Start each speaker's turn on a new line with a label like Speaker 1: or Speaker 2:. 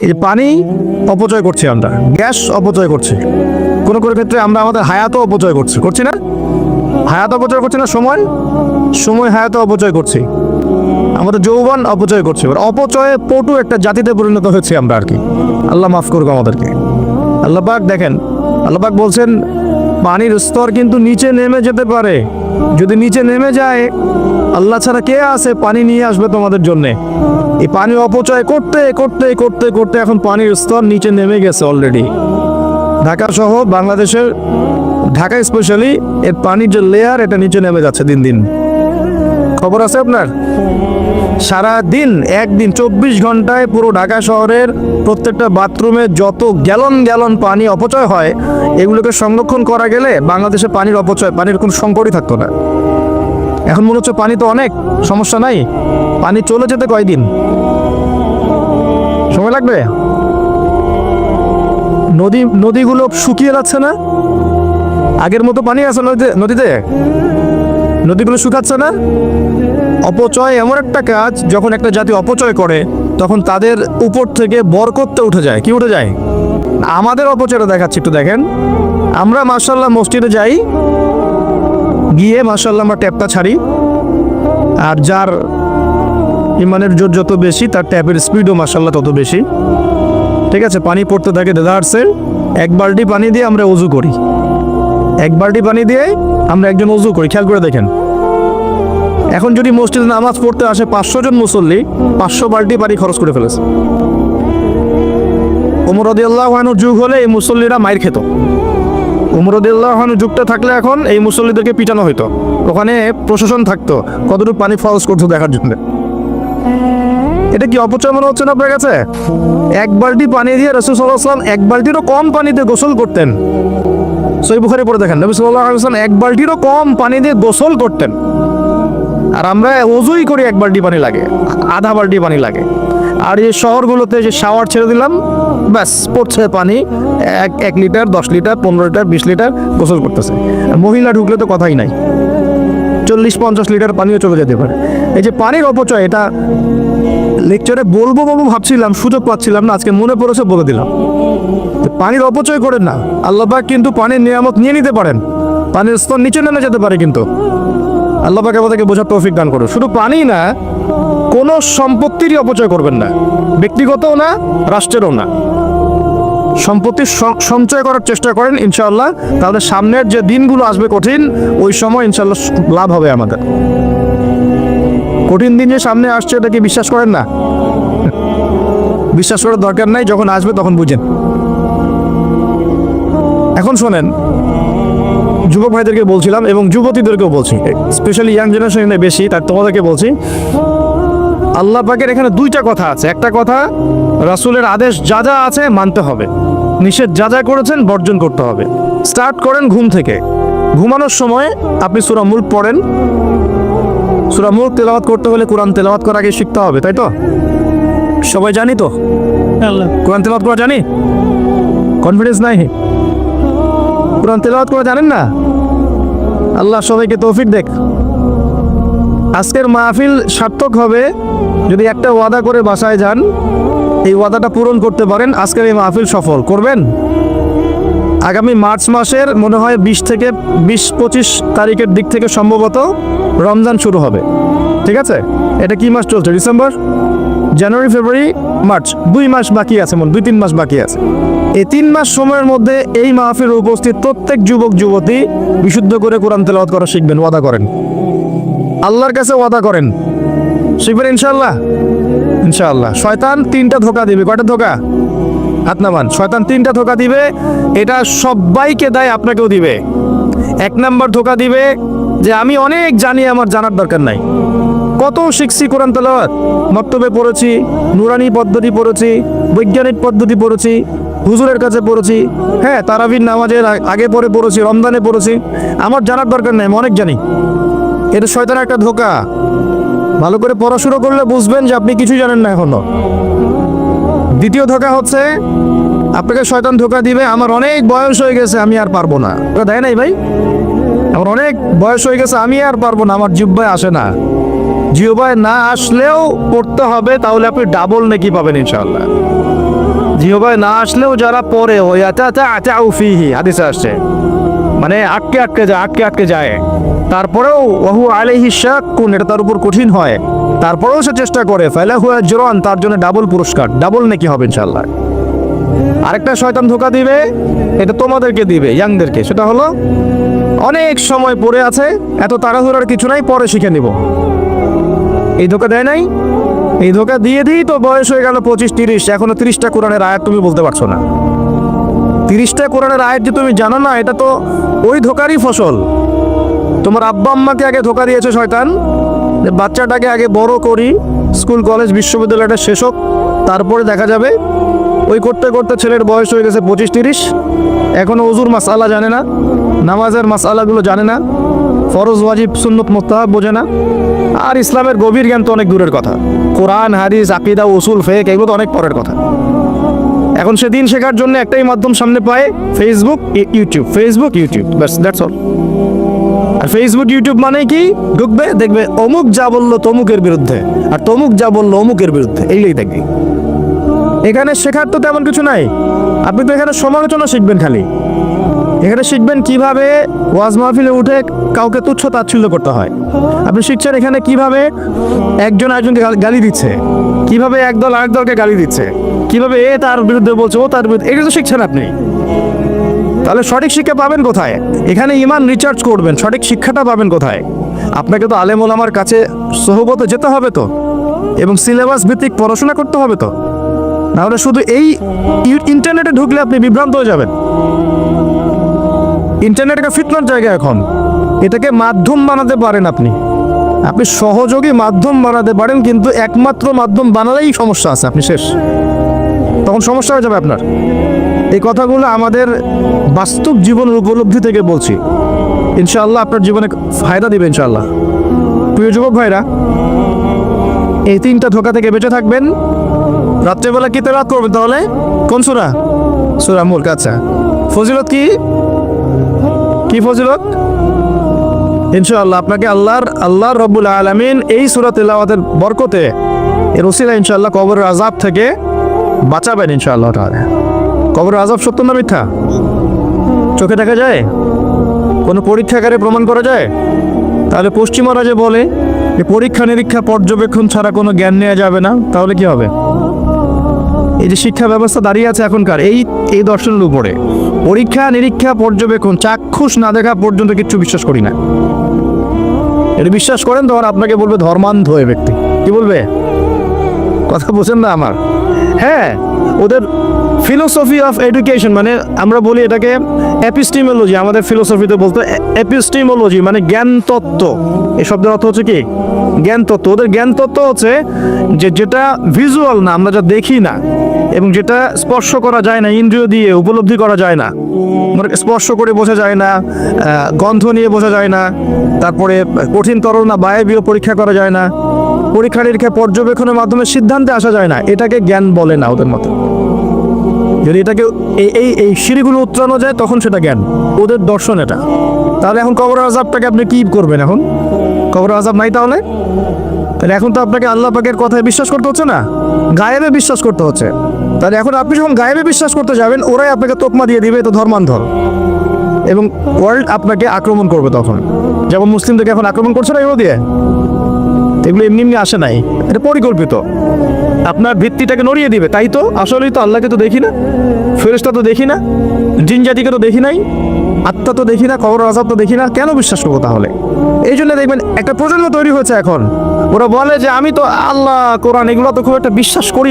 Speaker 1: এই পানি অপচয় করছি আমরা, গ্যাস অপচয় করছি। কোনো কোনো ক্ষেত্রে আমরা আমাদের হায়াতও অপচয় করছি করছি না? হায়াত অপচয় করছি না, সময়? সময় হায়াত অপচয় করছি। আমাদের যৌবন অপচয় করছে। অপচয়ে পটু একটা জাতিতে পরিণত হয়েছে আমরা আর কি। আল্লাহ মাফ করুক আমাদেরকে। আল্লাহ পাক দেখেন, আল্লাহ পাক বলছেন, পানির স্তর কিন্তু নিচে নেমে যেতে পারে। যদি নিচে নেমে যায়, আল্লাহ ছাড়া কে আছে পানি নিয়ে আসবে তোমাদের জন্যে? এই পানি অপচয় করতে করতে করতে করতে এখন পানির স্তর নিচে নেমে গেছে অলরেডি ঢাকা সহ বাংলাদেশের, ঢাকা স্পেশালি এর পানির যে লেয়ার এটা নিচে নেমে যাচ্ছে দিন দিন। খবর আছে আপনার? সারা দিন একদিন চব্বিশ ঘন্টায় পুরো ঢাকা শহরের প্রত্যেকটা বাথরুমে যত গ্যালন গ্যালন পানি অপচয় হয়, এগুলোকে সংরক্ষণ করা গেলে বাংলাদেশে পানির অপচয়, পানির কোনো সংকটই থাকতো না। এখন মনে হচ্ছে পানি তো অনেক, সমস্যা নাই। পানি চলে যেতে কয়দিন? সময় লাগবে? নদী, নদীগুলো শুকিয়ে যাচ্ছে না? আগের মতো পানি আছে নদীতে নদীগুলো শুকাচ্ছে না? অপচয় এমন একটা কাজ, যখন একটা জাতি অপচয় করে, তখন তাদের উপর থেকে বরকতটা উঠে যায়। কি উঠে যায়? আমাদের অপচয়টা দেখাচ্ছি একটু দেখেন। আমরা মার্শাল্লাহ মসজিদে যাই গিয়ে মার্শাল্লাহ আমরা ট্যাপটা ছাড়ি। আর যার ইমানের জোর যত বেশি, তার ট্যাপের স্পিডও মার্শাল্লাহ তত বেশি। ঠিক আছে, পানি পড়তে থাকে দেদারসের এক বালটি পানি দিয়ে আমরা অজু করি। এক বালটি পানি দিয়ে আমরা একজন অজু করি, খেয়াল করে দেখেন। এখন যদি মসজিদে নামাজ পড়তে আসে পাঁচশো জন মুসল্লি, পাঁচশো বালটি পানি খরচ করে ফেলেছে। উমরদিয়াল্লাহানু যুগ হলে এই মুসল্লিরা মায়ের খেত। উমরদিয়াল্লাহানু যুগটা থাকলে এখন এই মুসল্লিদেরকে পিটানো হইতো। ওখানে প্রশাসন থাকতো, কতটুকু পানি খরচ করতো দেখার জন্য। এটা কি অপচয় মনে হচ্ছে না আপনার কাছে? এক বালতি পানি দিয়ে রসুল সাল্লাহাম এক বালতিরও কম পানিতে গোসল করতেন। সই বুখারি পড়ে দেখেন, নবী সাল্লাহ আলাইসালাম এক বালতিরও কম পানি দিয়ে গোসল করতেন। আর আমরা ওজুই করি এক বালতি পানি লাগে, আধা বালতি পানি লাগে। আর এই শহরগুলোতে যে শাওয়ার ছেড়ে দিলাম ব্যাস, পড়ছে পানি, এক এক লিটার, দশ লিটার, পনেরো লিটার, বিশ লিটার গোসল করতেছে। মহিলা ঢুকলে তো কথাই নাই। চল্লিশ, পঞ্চাশ লিটার পানিও চলে যেতে পারে। এই যে পানির অপচয়, এটা লেকচারে বলব বলব ভাবছিলাম, সুযোগ পাচ্ছিলাম না, আজকে মনে পড়েছে বলে দিলাম। পানির অপচয় করেন না। আল্লাহ পাক কিন্তু পানির নিয়ামত নিয়ে নিতে পারেন। পানির স্তর নিচে নেমে যেতে পারে কিন্তু। আল্লাহ পাক আমাদেরকে বোঝার তৌফিক দান করুন। শুধু পানি না কোনো সম্পত্তিরই অপচয় করবেন না। ব্যক্তিগতও না, রাষ্ট্রেরও না। সম্পত্তি সঞ্চয় করার চেষ্টা করেন, ইনশাআল্লাহ। তাহলে সামনের যে দিনগুলো আসবে কঠিন, ওই সময় ইনশাআল্লাহ লাভ হবে আমাদের। কঠিন দিন যে সামনে আসছে, এটা কি বিশ্বাস করেন না? বিশ্বাস করার দরকার নাই, যখন আসবে তখন বুঝেন। এখন শোনেন, যুবক ভাইদেরকে বলছিলাম এবং যুবতীদেরকেও বলছি স্পেশালি ইয়াং জেনারেশনে বেশি, তার তোমাদেরকে বলছি আল্লাহ পাকের এখানে দুইটা কথা আছে। একটা কথা রাসূলের আদেশ যা যা আছে মানতে হবে। নিষেধ যা যা করেছেন বর্জন করতে হবে। স্টার্ট করেন ঘুম থেকে। ঘুমানোর সময় আপনি সূরা মুল্ক পড়েন। সূরা মুল্ক তেলাওয়াত করতে হলে কোরআন তেলাওয়াত করার আগে শিখতে হবে তাই তো? সবাই জানি তো? কোরআন তেলাওয়াত করা জানি? কনফিডেন্স নাই কোরআন তেলাওয়াত করা জানেন না? আল্লাহ সবাইকে তৌফিক দেখ। আজকের মাহফিল সার্থক হবে। যদি একটা ওয়াদা করে বাসায় যান, এই ওয়াদাটা পূরণ করতে পারেন। আজকের এই মাহফিল সফল। করবেন? আগামী মার্চ মাসের মনে হয় বিশ থেকে বিশ পঁচিশ তারিখের দিক থেকে সম্ভবত রমজান শুরু হবে। ঠিক আছে? এটা কি মাস চলছে? ডিসেম্বর? January, February, March. দুই মাস বাকি আছে মনে, দুই তিন মাস বাকি আছে। এই তিন মাস সময়ের মধ্যে এই মাহফিল উপস্থিত প্রত্যেক যুবক, যুবতী বিশুদ্ধ করে কোরআন তেলাওয়াত করা শিখবেন, ওয়াদা করেন। আল্লাহর কাছে ওয়াদা করেন। শিখবেন ইনশাল্লাহ ইনশাআল্লাহ। শয়তান তিনটা ধোকা দিবে। কয়টা ধোকা? হাত নামান। শয়তান তিনটা ধোকা দিবে। এটা সবাইকে দেয়, আপনাকেও দিবে। এক নাম্বার ধোকা দিবে যে আমি অনেক জানি, আমার জানার দরকার নাই। কত শিখছি কোরআন তেলাওয়াত। মক্তবে পড়েছি, নুরানি পদ্ধতি পড়েছি, বৈজ্ঞানিক পদ্ধতি পড়েছি, হুজুরের কাছে পড়েছি। হ্যাঁ তারাবির নামাজের আগে পরে পড়েছি, রমজানে পড়েছি। আমার জানার দরকার নাই, আমি অনেক জানি। এটা শয়তানের একটা ধোকা। ভালো করে পড়াশুনো করলে বুঝবেন যে আপনি কিছুই জানেন না এখনও। দ্বিতীয় ধোকা হচ্ছে, আপনাকে শয়তান ধোকা দিবে, আমার অনেক বয়স হয়ে গেছে, আমি আর পারব না। ওটা দেয় নাই ভাই? আমার অনেক বয়স হয়ে গেছে, আমি আর পারব না, আমার জিব্বায় আসে না। জিব্বায় না আসলেও পড়তে হবে, তাহলে আপনি ডাবল নাকি পাবেন ইনশাআল্লাহ। জিহবায় না আসলেও যারা পরে ওই আতা আতা আতা উফিহি হাদিসে আসছে। মানে আটকে আটকে যায়, আটকে আটকে যায়। তারপরেও ওহু আলাইহি শাক্কুন এটা তার উপর কঠিন হয়। তারপরেও সে চেষ্টা করে ফেলা হুয়া জোরান তার জন্য ডাবল পুরস্কার, ডাবল নাকি হবে ইনশাল্লাহ আরেকটা শয়তান ধোকা দিবে, এটা তোমাদেরকে দিবে, ইয়াংদেরকে। সেটা হলো, অনেক সময় পড়ে আছে, এত তাড়াহুড়ার কিছু নাই, পরে শিখে নিব। এই ধোকা দেয় নাই? এই ধোকা দিয়ে দিই তো বয়স হয়ে গেল পঁচিশ, তিরিশ, এখনও তিরিশটা কোরআনের আয়াত তুমি বলতে পারছ না। তিরিশটা কোরআনের আয়াত যে তুমি জানো না, এটা তো ওই ধোকারই ফসল। তোমার আব্বা আম্মাকে আগে ধোকা দিয়েছে শয়তান। যে বাচ্চাটাকে আগে বড় করি, স্কুল, কলেজ, বিশ্ববিদ্যালয়টা শেষ হোক, তারপরে দেখা যাবে। ওই করতে করতে ছেলের বয়স হয়ে গেছে পঁচিশ তিরিশ। এখনও অজুর মাসালা জানে না, নামাজের মাসালাগুলো জানে না, ফরজ, ওয়াজিব, সুন্নত, মোস্তাহাব বোঝে না। আর ইসলামের গভীর জ্ঞান তো অনেক দূরের কথা। কোরআন, হাদিস, আকিদা, উসুল, ফেক, এগুলো তো অনেক পরের কথা। এখন সে দিন শেখার জন্য একটাই মাধ্যম সামনে পায় ফেসবুক ইউটিউব। ফেসবুক ইউটিউব, ব্যাস দ্যাটস অল আর ফেসবুক ইউটিউব মানে কি? ঢুকবে, দেখবে অমুক যা বলল তমুকের বিরুদ্ধে আর তমুক যা বলল অমুকের বিরুদ্ধে। এইটাই দেখবি এখানে শেখার তো তেমন কিছু নাই। আপনি তো এখানে সমালোচনা শিখবেন খালি। এখানে শিখবেন কীভাবে ওয়াজ মাহফিলে উঠে কাউকে তুচ্ছ তাচ্ছিল্য করতে হয়। আপনি শিখছেন এখানে কীভাবে একজন আরেকজনকে গালি- দিচ্ছে। কীভাবে একদল আরেক দলকে গালি দিচ্ছে। কীভাবে এ তার বিরুদ্ধে বলছে, ও তার বিরুদ্ধে এগুলো তো শিখছেন আপনি। তাহলে সঠিক শিক্ষা পাবেন কোথায়? এখানে ইমান রিচার্জ করবেন, সঠিক শিক্ষাটা পাবেন কোথায়? আপনাকে তো আলেম ওলামার কাছে সহবতে যেতে হবে তো? এবং সিলেবাস ভিত্তিক পড়াশোনা করতে হবে তো? নাহলে শুধু এই ইন্টারনেটে ঢুকলে আপনি বিভ্রান্ত হয়ে যাবেন। ইন্টারনেট একটা ফিটনার জায়গা এখন। এটাকে মাধ্যম বানাতে পারেন আপনি। আপনি সহযোগী মাধ্যম বানাতে পারেন, কিন্তু একমাত্র মাধ্যম বানালেই সমস্যা আছে, আপনি শেষ। তখন সমস্যা হয়ে যাবে আপনার। এই কথাগুলো আমাদের বাস্তব জীবনের উপলব্ধি থেকে বলছি। ইনশাআল্লাহ আপনার জীবনে ফায়দা দিবে ইনশাআল্লাহ। প্রিয় যুবক ভাইরা, এই তিনটা ধোকা থেকে বেঁচে থাকবেন। রাত্রেবেলা কি তেলাত করবেন তাহলে? কোন সুরা? সুরা মুল্ক আচ্ছা। ফজিলত কি? কি ফজিলত? ইনশাআল্লাহ আপনাকে আল্লাহর আল্লাহর রব্বুল আলামিন এই সুরা তেলাওয়াতের বরকতে, এর ওসিলা ইনশাআল্লাহ কবরের আজাব থেকে বাঁচাবেন ইনশাআল্লাহ তাহলে। কবর আজাব সত্য না মিথ্যা? চোখে দেখা যায়? কোনো পরীক্ষাগারে প্রমাণ করা যায়? তাহলে পশ্চিমরা যে বলে যে পরীক্ষা নিরীক্ষা পর্যবেক্ষণ ছাড়া কোনো জ্ঞান নেওয়া যাবে না, তাহলে কি হবে? এই যে শিক্ষা ব্যবস্থা দাঁড়িয়ে আছে এখনকার, এই এই দর্শনের উপরে। পরীক্ষা নিরীক্ষা পর্যবেক্ষণ, চাক্ষুষ না দেখা পর্যন্ত কিচ্ছু বিশ্বাস করি না। এটা বিশ্বাস করেন, তখন আপনাকে বলবে ধর্মান্ধ হয়ে ব্যক্তি। কি বলবে? কথা বোঝেন না আমার। হ্যাঁ ওদের ফিলোসফি অফ এডুকেশন মানে আমরা বলি এটাকে অ্যাপিস্টিমোলজি আমাদের ফিলোসফিতে বলতো এপিস্টিমোলজি মানে জ্ঞান তত্ত্ব। এই শব্দের অর্থ হচ্ছে কি? জ্ঞান তত্ত্ব। ওদের জ্ঞান তত্ত্ব হচ্ছে যে যেটা ভিজুয়াল না, আমরা যা দেখি না, এবং যেটা স্পর্শ করা যায় না, ইন্দ্রিয় দিয়ে, উপলব্ধি করা যায় না। মানে স্পর্শ করে বোঝা যায় না গন্ধ নিয়ে বোঝা যায় না, তারপরে কঠিন তরল না, বায়বীয় পরীক্ষা করা যায় না। পরীক্ষা নিরীক্ষা পর্যবেক্ষণের মাধ্যমে সিদ্ধান্তে আসা যায় না। এটাকে জ্ঞান বলে না ওদের মতো। যদি এটাকে এই এই এই সিঁড়িগুলো উত্তরানো যায়, তখন সেটা জ্ঞান। ওদের দর্শন এটা। তাহলে এখন কবর আজাবটাকে আপনি কি করবেন এখন? কবর আজাব নাই তাহলে? তাহলে এখন তো আপনাকে আল্লাহ পাকের কথায় বিশ্বাস করতে হচ্ছে না? গায়েবে বিশ্বাস করতে হচ্ছে। তাহলে এখন আপনি যখন গায়েবে বিশ্বাস করতে যাবেন, ওরাই আপনাকে তোকমা দিয়ে দিবে তো ধর্মান্ধর। এবং ওয়ার্ল্ড আপনাকে আক্রমণ করবে তখন। যেমন মুসলিমদেরকে এখন আক্রমণ করছে না এগুলো দিয়ে? এগুলো এমনি এমনি আসে নাই। এটা পরিকল্পিত। আপনার ভিত্তিটাকে নড়িয়ে দিবে, তাই তো? আসলেই তো আল্লাহকে তো দেখি না ফেরেস্তা তো দেখি না, জিন জাতিকে তো দেখি নাই, আত্মা তো দেখি না, কবর আজাব তো দেখি না কেন বিশ্বাস করব তাহলে? এই জন্য দেখবেন একটা প্রজন্ম তৈরি হয়েছে এখন। ওরা বলে যে, আমি তো আল্লাহ, কোরআন, এগুলো তো খুব একটা বিশ্বাস করি